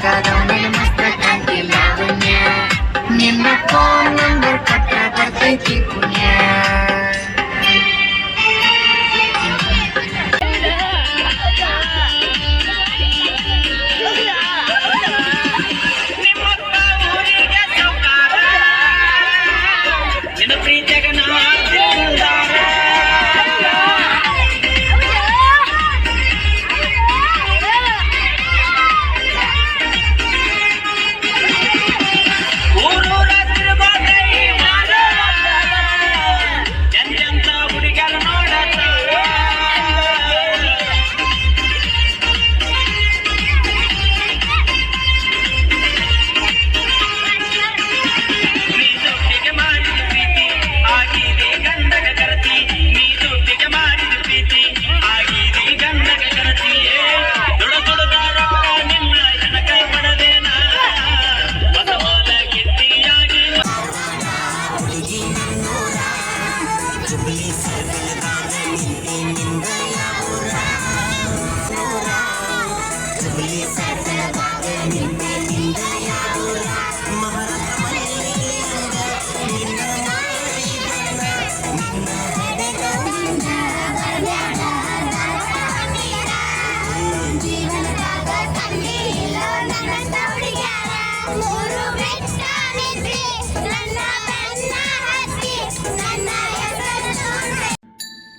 Cano.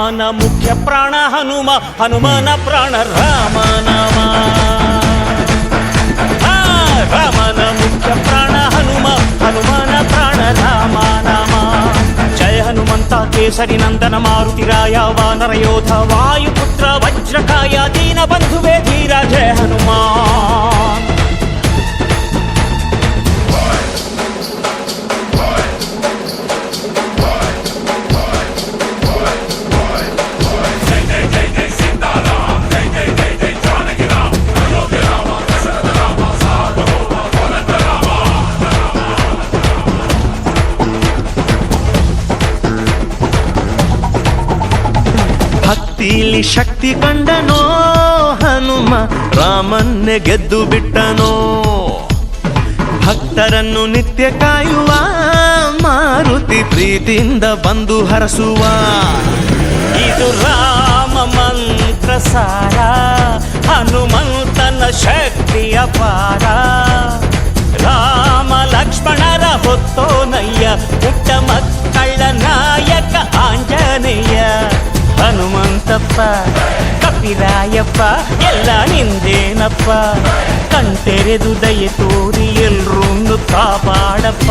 రామన ముఖ్య ప్రాణ హనుమ హనుమన ప్రాణ రామ నమ రామన ముఖ్య ప్రాణ హనుమ హనుమన ప్రాణ రామ నమ జయ హనుమంత కేసరి నందన మారుతి రాయ వానర యోధ వాయుపుత్ర వజ్రకాయ దీన బంధువే ధీర జయ హనుమా ಶಕ್ತಿ ಕಂಡನೋ ಹನುಮ ರಾಮನ್ನೇ ಗೆದ್ದು ಬಿಟ್ಟನೋ? ಭಕ್ತರನ್ನು ನಿತ್ಯ ಕಾಯುವ ಮಾರುತಿ ಪ್ರೀತಿಯಿಂದ ಬಂದು ಹರಸುವ. ಇದು ರಾಮ ಮಂತ್ರ ಸಾರ ಹನುಮಂತನ ಶಕ್ತಿಯ ಪಾರ. ರಾಮ ಲಕ್ಷ್ಮಣರ ಹೊತ್ತೋನಯ್ಯ, ಪುಟ್ಟ ಮಕ್ಕಳ ನಾಯಕ ಕಪಿರಾಯಪ್ಪ ಎಲ್ಲ ನಿಂದೇನಪ್ಪ. ಕಣ್ತೆರೆದು ದಯೆ ತೋರಿ ಎಲ್ರೂ ಕಾಪಾಡಪ್ಪ.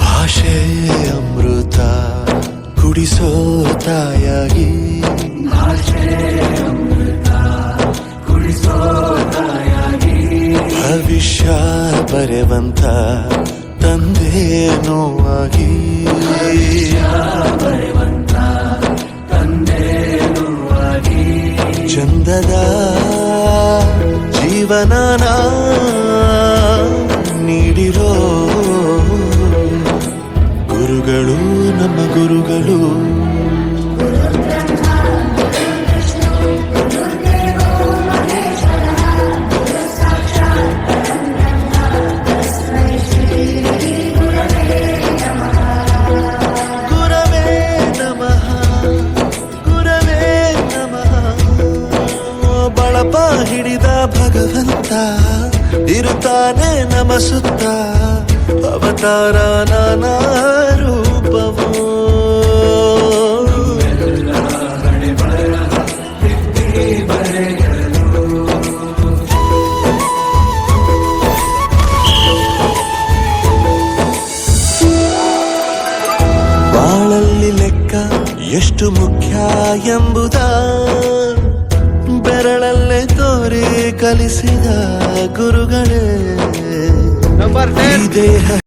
ಭಾಷೆ ಅಮೃತ ಕುಡಿಸೋ ತಾಯಾಗಿ ಭವಿಷ್ಯ ಬರೆವಂತ ತಂದೆ ನೋವಾಗಿ ಚಂದದ ಜೀವನನ ನೀಡಿರೋ ಗುರುಗಳು ನಮ್ಮ ಗುರುಗಳು. ಇರುತ್ತಾನೆ ನಮಸುತ್ತ ಅವತಾರ ನಾನಾ ರೂಪವೋ. ಬಾಳಲ್ಲಿ ಲೆಕ್ಕ ಎಷ್ಟು ಮುಖ್ಯ ಎಂಬುದ ಬೆರಳಲ್ಲೇ ತೋರಿ ಕಲಿಸಿದ ಗುರುಗಳೇ ನಂಬರ್ ದೇಹ